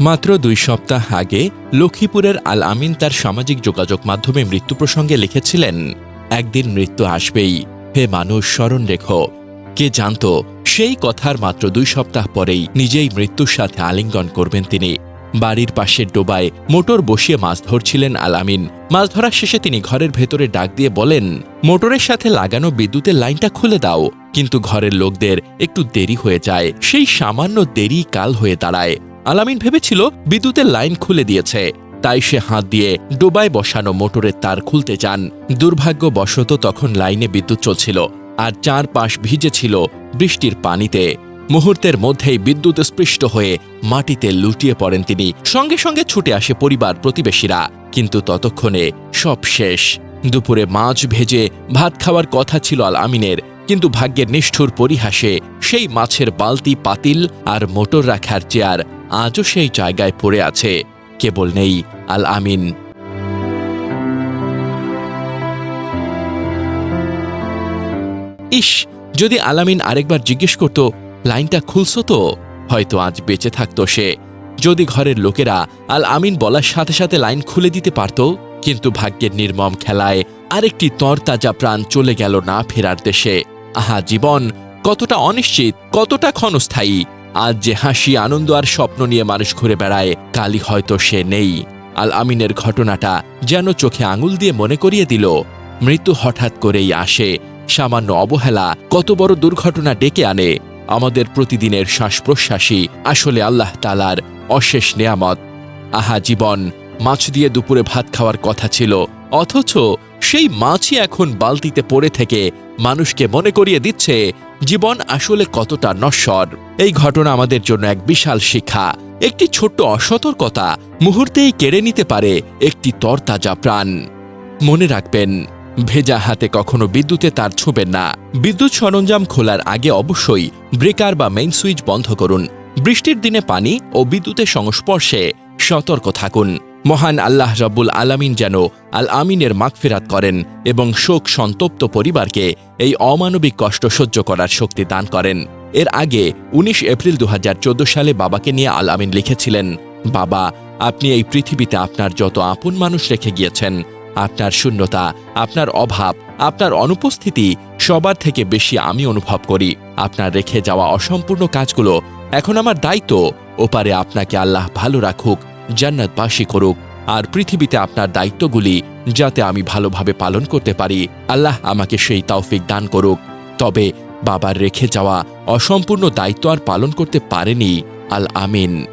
মাত্র দুই সপ্তাহ আগে লক্ষ্মীপুরের আল আমিন তার সামাজিক যোগাযোগ মাধ্যমে মৃত্যু প্রসঙ্গে লিখেছিলেন, একদিন মৃত্যু আসবেই। হে মানুষ, স্মরণ রেখো। কে জানত, সেই কথার মাত্র দুই সপ্তাহ পরেই নিজেই মৃত্যুর সাথে আলিঙ্গন করবেন তিনি। বাড়ির পাশের ডোবায় মোটর বসিয়ে মাছ ধরছিলেন আলামিন মাছ ধরার শেষে তিনি ঘরের ভেতরে ডাক দিয়ে বলেন, মোটরের সাথে লাগানো বিদ্যুতের লাইনটা খুলে দাও। কিন্তু ঘরের লোকদের একটু দেরি হয়ে যায়। সেই সামান্য দেরি কাল হয়ে দাঁড়ায়। আলামিন ভেবেছিল বিদ্যুতের লাইন খুলে দিয়েছে। তাই সে হাত দিয়ে ডোবায় বসানো মোটরের তার খুলতে যান। দুর্ভাগ্যবশত তখন লাইনে বিদ্যুৎ চলছিল আর চারপাশ ভিজেছিল বৃষ্টির পানিতে। মুহূর্তের মধ্যেই বিদ্যুৎ স্পৃষ্ট হয়ে মাটিতে লুটিয়ে পড়েন তিনি। সঙ্গে সঙ্গে ছুটে আসে পরিবার প্রতিবেশীরা। কিন্তু ততক্ষণে সব শেষ। দুপুরে মাছ ভেজে ভাত খাওয়ার কথা ছিল আল আমিনের কিন্তু ভাগ্যের নিষ্ঠুর পরিহাসে, সেই মাছের বালতি, পাতিল আর মোটর রাখার চেয়ার আজও সেই জায়গায় পড়ে আছে। কেবল নেই আল আমিন। ইস, যদি আলামিন আরেকবার জিজ্ঞেস করত, লাইনটা খুলছো তো? হয়তো আজ বেঁচে থাকতো সে। যদি ঘরের লোকেরা আল আমিন বলার সাথে সাথে লাইন খুলে দিতে পারত, কিন্তু ভাগ্যের নির্মম খেলায় আরেকটি তরতাজা প্রাণ চলে গেল না ফেরার দেশে। আহা জীবন, কতটা অনিশ্চিত, কতটা ক্ষণস্থায়ী। আজ যে হাসি, আনন্দ আর স্বপ্ন নিয়ে মানুষ ঘুরে বেড়ায়, কালই হয়তো সে নেই। আল আমিনের ঘটনাটা যেন চোখে আঙুল দিয়ে মনে করিয়ে দিল। মৃত্যু হঠাৎ করেই আসে। সামান্য অবহেলা কত বড় দুর্ঘটনা ডেকে আনে। আমাদের প্রতিদিনের শ্বাস প্রশ্বাসই আসলে আল্লাহ তালার অশেষ নেয়ামত। আহা জীবন, মাছ দিয়ে দুপুরে ভাত খাওয়ার কথা ছিল। অথচ সেই মাছই এখন বালতিতে পড়ে থেকে মানুষকে মনে করিয়ে দিচ্ছে জীবন আসলে কতটা নশ্বর। এই ঘটনা আমাদের জন্য এক বিশাল শিক্ষা, একটি ছোট্ট অসতর্কতা মুহূর্তেই কেড়ে নিতে পারে একটি তরতাজা প্রাণ। মনে রাখবেন, ভেজা হাতে কখনো বিদ্যুতে তার ছুঁবেন না। বিদ্যুৎ সরঞ্জাম খোলার আগে অবশ্যই ব্রেকার বা মেইন সুইচ বন্ধ করুন। বৃষ্টির দিনে পানি ও বিদ্যুতের সংস্পর্শে সতর্ক থাকুন। মহান আল্লাহ রব্বুল আলামিন যেন আল আমিনের মাগফিরাত করেন এবং শোক সন্তপ্ত পরিবারকে এই অমানবিক কষ্ট সহ্য করার শক্তি দান করেন। এর আগে ১৯ এপ্রিল দু হাজার চোদ্দ সালে বাবাকে নিয়ে আল আমিন লিখেছিলেন, বাবা, আপনি এই পৃথিবীতে আপনার যত আপন মানুষ রেখে গিয়েছেন, আপনার শূন্যতা, আপনার অভাব, আপনার অনুপস্থিতি সবার থেকে বেশি আমি অনুভব করি। আপনার রেখে যাওয়া অসম্পূর্ণ কাজগুলো এখন আমার দায়িত্ব। ওপারে আপনাকে আল্লাহ ভালো রাখুক জান্নাতবাসী করুক, আর পৃথিবীতে আপনার দায়িত্বগুলি যাতে আমি ভালোভাবে পালন করতে পারি, আল্লাহ আমাকে সেই তৌফিক দান করুক। তবে বাবার রেখে যাওয়া অসম্পূর্ণ দায়িত্ব আর পালন করতে পারেনি। আল আমিন